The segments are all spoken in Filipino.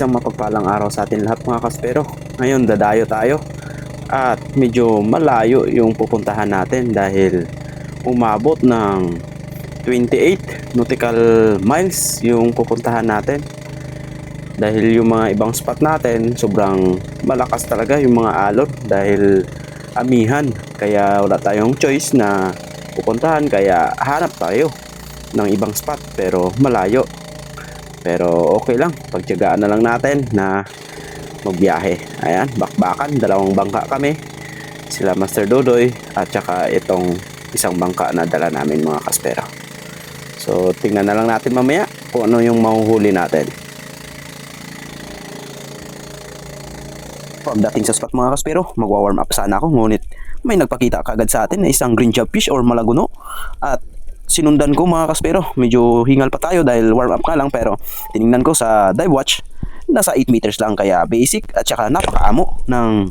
Isang mapagpalang araw sa atin lahat mga kaspero. Ngayon dadayo tayo at medyo malayo yung pupuntahan natin dahil umabot ng 28 nautical miles yung pupuntahan natin. Dahil yung mga ibang spot natin sobrang malakas talaga yung mga alon dahil amihan. Kaya wala tayong choice na pupuntahan kaya hanap tayo ng ibang spot pero malayo. Pero okay lang, pagtyagaan na lang natin na magbiyahe. Ayan, bakbakan, dalawang bangka kami. Sila Master Dodoy at saka itong isang bangka na dala namin mga kaspero. So, tingnan na lang natin mamaya kung ano yung mahuhuli natin. Pagdating sa spot mga kaspero, magwa-warm up sana ako ngunit may nagpakita kagad sa atin na isang green job fish or malaguno at sinundan ko mga kaspero. Medyo hingal pa tayo dahil warm up ka lang pero tiningnan ko sa dive watch nasa 8 meters lang kaya basic at saka napakaamo ng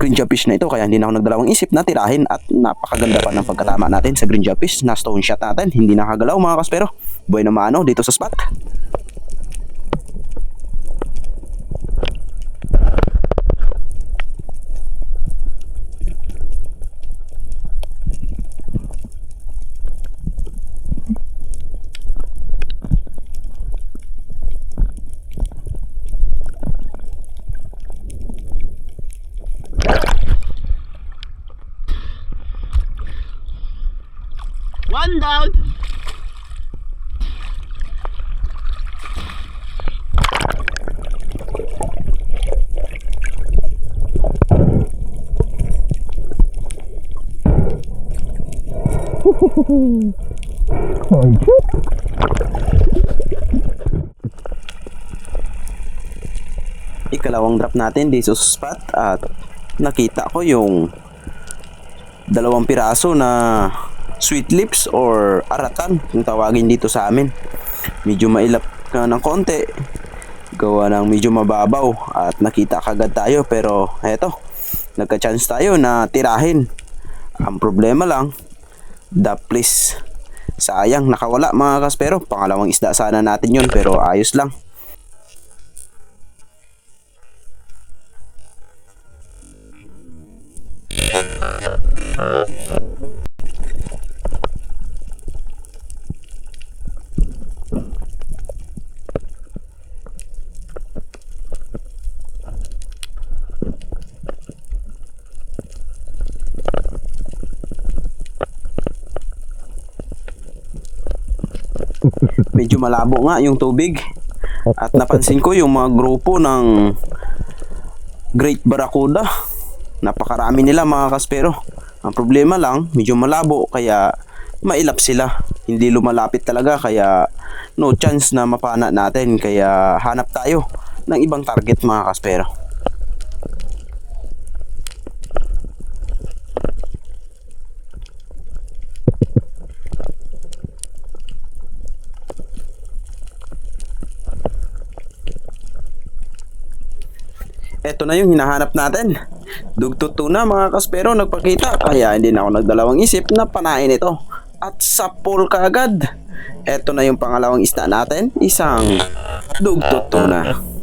green job fish na ito. Kaya hindi na ako nagdalawang isip na tirahin at napakaganda pa ng pagkatama natin sa green job fish na stone shot natin. Hindi nakagalaw mga kaspero. Buhay na maano dito sa spot Down. ikalawang drop natin dito sa spot at nakita ko yung dalawang piraso na sweet lips or aratan yung tawagin dito sa amin. Medyo mailap ka ng konti. Gawa ng medyo mababaw at nakita kagad tayo. Pero eto nagka-chance tayo na tirahin. Ang problema lang the place. Sayang nakawala mga kaspero. Pangalawang isda sana natin yun pero ayos lang medyo malabo nga yung tubig. At napansin ko yung mga grupo ng Great Barracuda. Napakarami nila mga kaspero. Ang problema lang medyo malabo kaya mailap sila. Hindi lumalapit talaga kaya no chance na mapana natin. Kaya hanap tayo ng ibang target mga kaspero Ito na yung hinahanap natin. Dugtut tuna mga kaspero nagpakita kaya hindi na ako nagdalawang isip na panain ito. At sa pool kaagad. Ito na yung pangalawang isda natin. Isang dugtut tuna.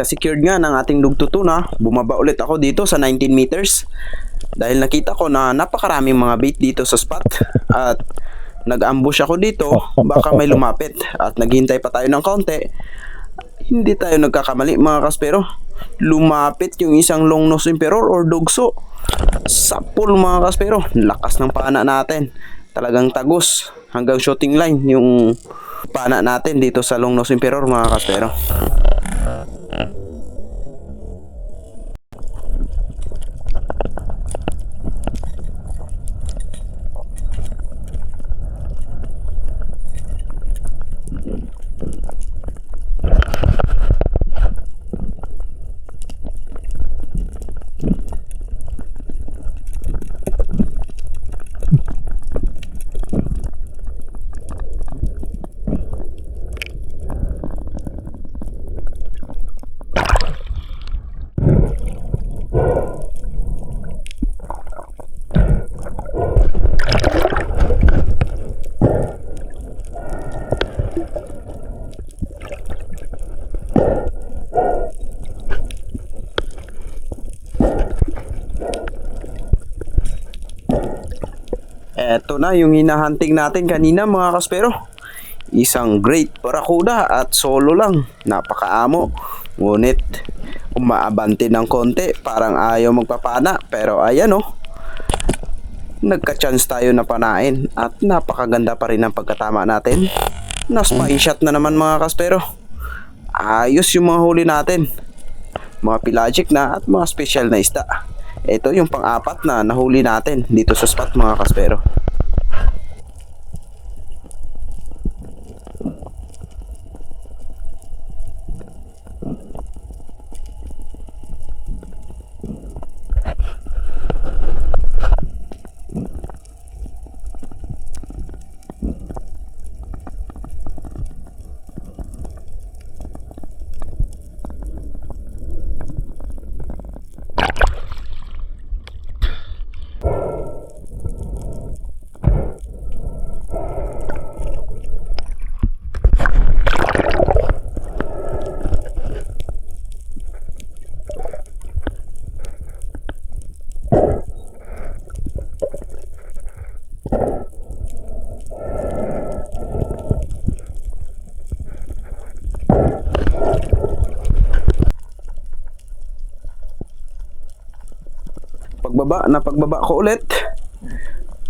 Pagka-secured nga ng ating dugtutuna, bumaba ulit ako dito sa 19 meters. Dahil nakita ko na napakaraming mga bait dito sa spot. At nag-ambush ako dito, baka may lumapit. At naghintay pa tayo ng kaunti. Hindi tayo nagkakamali mga kaspero. Lumapit yung isang long nose emperor or dugso. Sapul mga kaspero. Lakas ng pana natin. Talagang tagos hanggang shooting line yung pana natin dito sa Long Nose Emperor mga kaspero. Eto na yung hinahunting natin kanina mga kaspero. Isang great barracuda at solo lang. Napakaamo. Ngunit umaabante ng konti. Parang ayaw magpapana. Pero ayan oh. Nagka-chance tayo na panain. At napakaganda pa rin ang pagkatama natin. Na-spine shot na naman mga kaspero. Ayos yung mga huli natin. Mga pelagic na at mga special na isda. Ito yung pang-apat na nahuli natin dito sa spot mga kaspero. pagbaba na pagbaba ko ulit.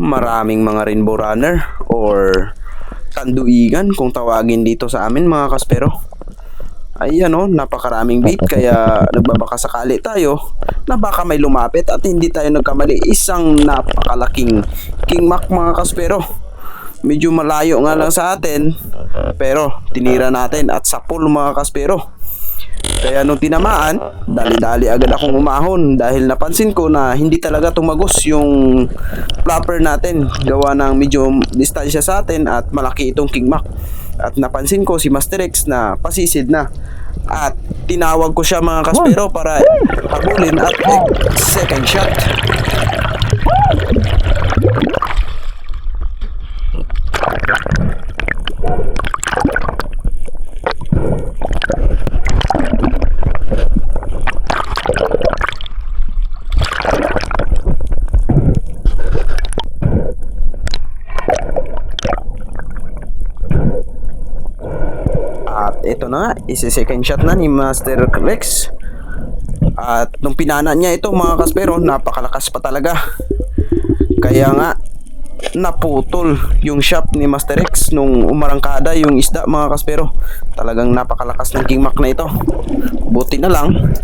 Maraming mga rainbow runner or kanduigan kung tawagin dito sa amin mga kaspero. Ayan o napakaraming bait kaya nagbabaka sakali tayo na baka may lumapit at hindi tayo nagkamali. Isang napakalaking king mac mga kaspero. Medyo malayo nga lang sa atin pero tinira natin at sapul mga kaspero kaya nung tinamaan, dali-dali agad akong umahon dahil napansin ko na hindi talaga tumagos yung flapper natin. Gawa ng medyo distansya sa atin at malaki itong King Mac. At napansin ko si Master X na pasisid na. At tinawag ko siya mga kaspero para habulin at second shot. At ito na nga, isi-second shot na ni Master Rex. At nung pinana niya ito mga kaspero, napakalakas pa talaga. Kaya nga, naputol yung shop ni Master Rex nung umarangkada yung isda mga kaspero. Talagang napakalakas ng King Mac na ito. Buti na lang,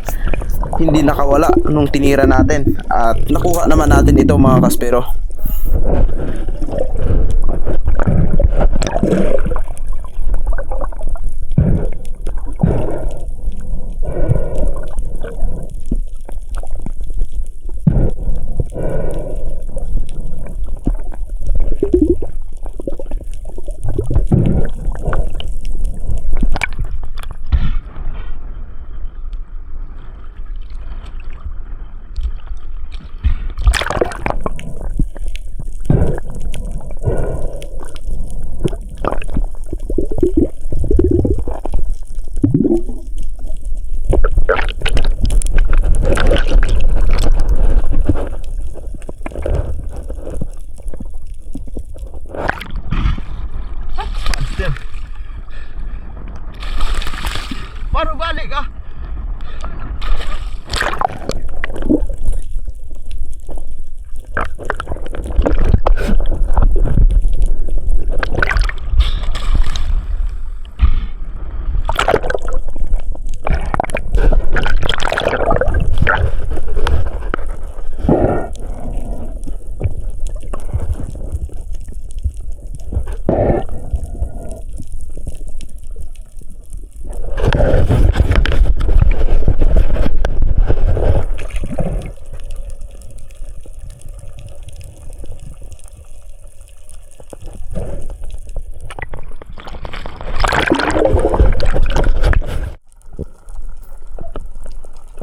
hindi nakawala nung tinira natin. At nakuha naman natin ito mga kaspero.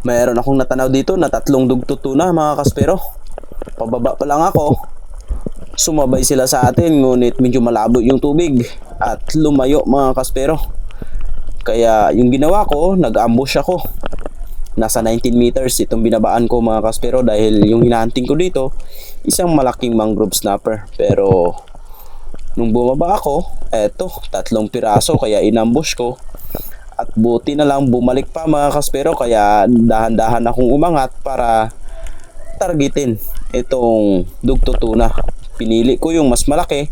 Meron akong natanaw dito na tatlong dugto tuna mga kaspero. Pababa pa lang ako. Sumabay sila sa atin ngunit medyo malabo yung tubig at lumayo mga kaspero. Kaya yung ginawa ko, nag-ambush ako. Nasa 19 meters itong binabaan ko mga kaspero dahil yung hinahunting ko dito, isang malaking mangrove snapper. Pero nung bumaba ako, eto, tatlong piraso kaya inambush ko. At buti na lang bumalik pa mga kaspero kaya dahan-dahan akong umangat para targetin itong dugto tuna. Pinili ko yung mas malaki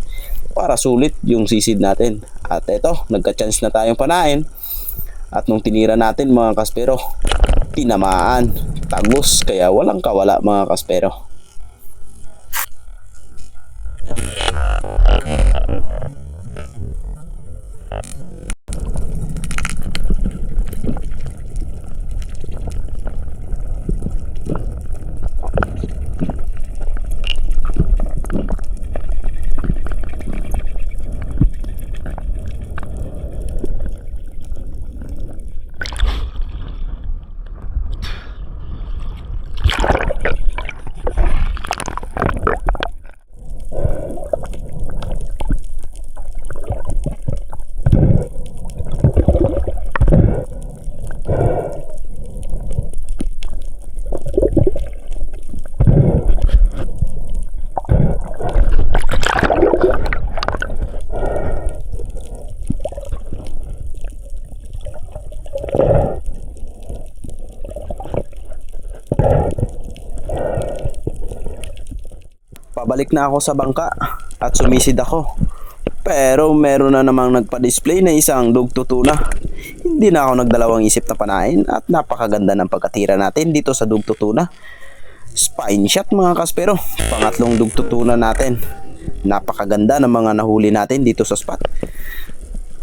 para sulit yung sisid natin. At ito, nagka-chance na tayong panain. At nung tinira natin mga kaspero, tinamaan, tagos, kaya walang kawala mga kaspero. Pabalik na ako sa bangka at sumisid ako. Pero meron na namang nagpa-display na isang dugto tuna. Hindi na ako nagdalawang isip na panain at napakaganda ng pagkatira natin dito sa dugto tuna. Spine shot mga kaspero. Pangatlong dugto tuna natin. Napakaganda ng mga nahuli natin dito sa spot.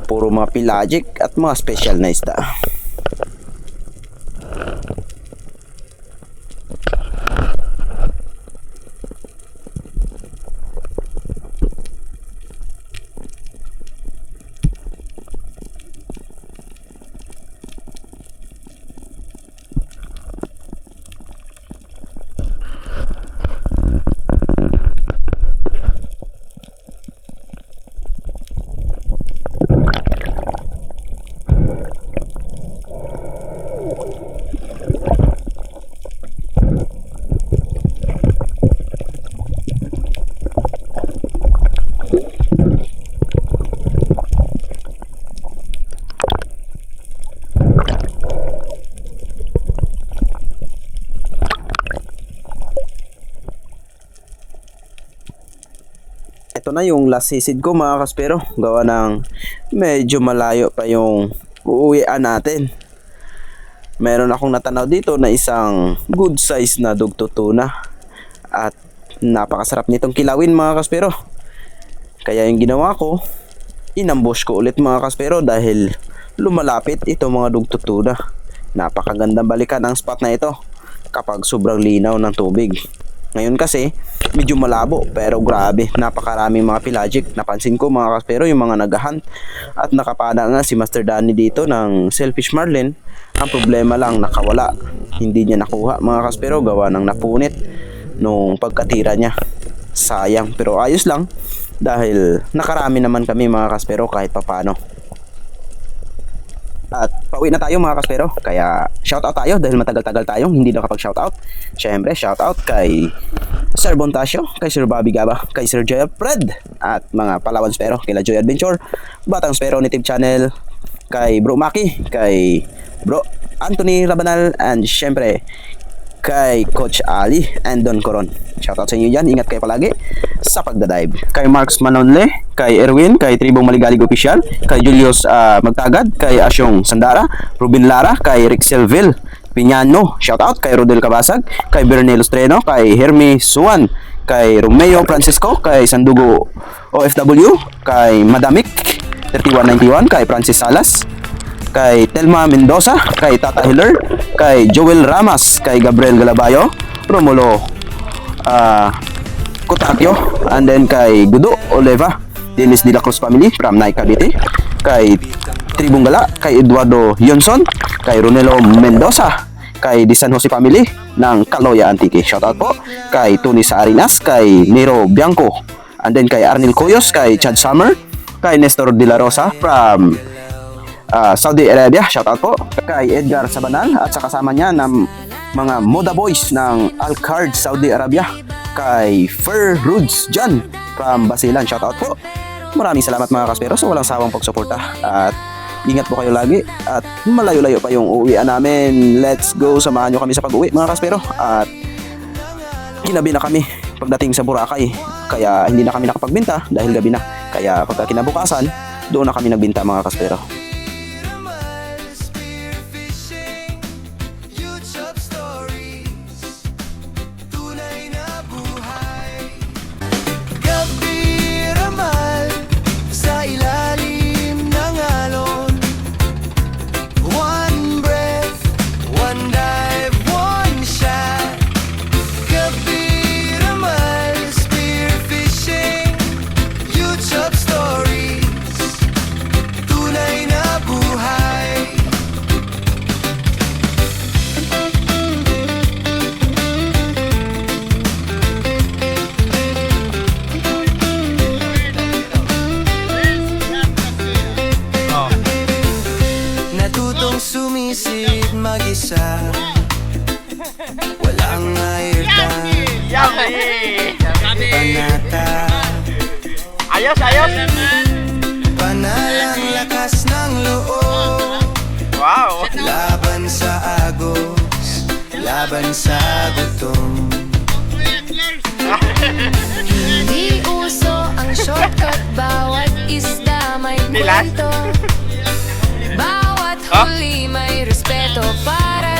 Puro mga pelagic at mga special na isda. Ito na yung last sisid ko mga kaspero. Gawa ng medyo malayo pa yung uuwian natin. Meron akong natanaw dito na isang good size na dugto tuna. At napakasarap nitong kilawin mga kaspero. Kaya yung ginawa ko, inambush ko ulit mga kaspero dahil lumalapit ito mga dugto tuna. Napakagandang balikan ang spot na ito kapag sobrang linaw ng tubig. Ngayon kasi, medyo malabo pero grabe, napakaraming mga pelagic. Napansin ko mga kaspero yung mga naghahunt at nakapada nga si Master Danny dito ng Selfish Marlin. Ang problema lang nakawala. Hindi niya nakuha mga kaspero gawa ng napunit nung pagkatira niya. Sayang pero ayos lang dahil nakarami naman kami mga kaspero kahit papano. At pauwi na tayo mga kaspero. Kaya shoutout tayo dahil matagal-tagal tayong hindi nakapag-shoutout. Siyempre, shoutout kay Sir Bontasio, kay Sir Bobby Gaba, kay Sir Joy Fred, at mga Palawan Spero, kay La Joy Adventure, Batang Spero Native Channel, kay Bro Maki, kay Bro Anthony Rabanal, and siyempre kay Coach Ali and Don Coron. Shoutout sa inyo dyan. Ingat kayo palagi sa pagdadive. Kay Marks Manonle, kay Erwin, kay Tribong Maligalig Official, kay Julius ah, Magtagad, kay Asyong Sandara, Ruben Lara, kay Rick Selville, Piñano, shoutout kay Rodel Cabasag, kay Bernel Streno, kay Hermi Suwan, kay Romeo Francisco, kay Sandugo OFW, kay Madamik 3191, kay Francis Salas, kay Telma Mendoza, kay Tata Hiller, kay Joel Ramas, kay Gabriel Galabayo, Romulo ah, uh, Kutakyo, and then kay Gudo Oleva, Dennis De La Cruz family from Naika Cavite, kay Tribunggala, kay Eduardo Yonson, kay Ronelo Mendoza, kay Di San Jose family ng Kaloya Antique. Shoutout po kay Tony Saarinas, kay Nero Bianco, and then kay Arnil Coyos, kay Chad Summer, kay Nestor De La Rosa from Ah, Saudi Arabia. Shout out po kay Edgar Sabanal at sa kasama niya ng mga Moda Boys ng Al Khard Saudi Arabia kay Fur Rudes John from Basilan. Shout out po. Maraming salamat mga kaspero sa so walang sawang pagsuporta at ingat po kayo lagi at malayo-layo pa yung uuwian namin. Let's go, samahan nyo kami sa pag-uwi mga kaspero at kinabi na kami pagdating sa Boracay kaya hindi na kami nakapagbenta dahil gabi na kaya pagka kinabukasan doon na kami nagbenta mga kaspero. Bawat huli may respeto para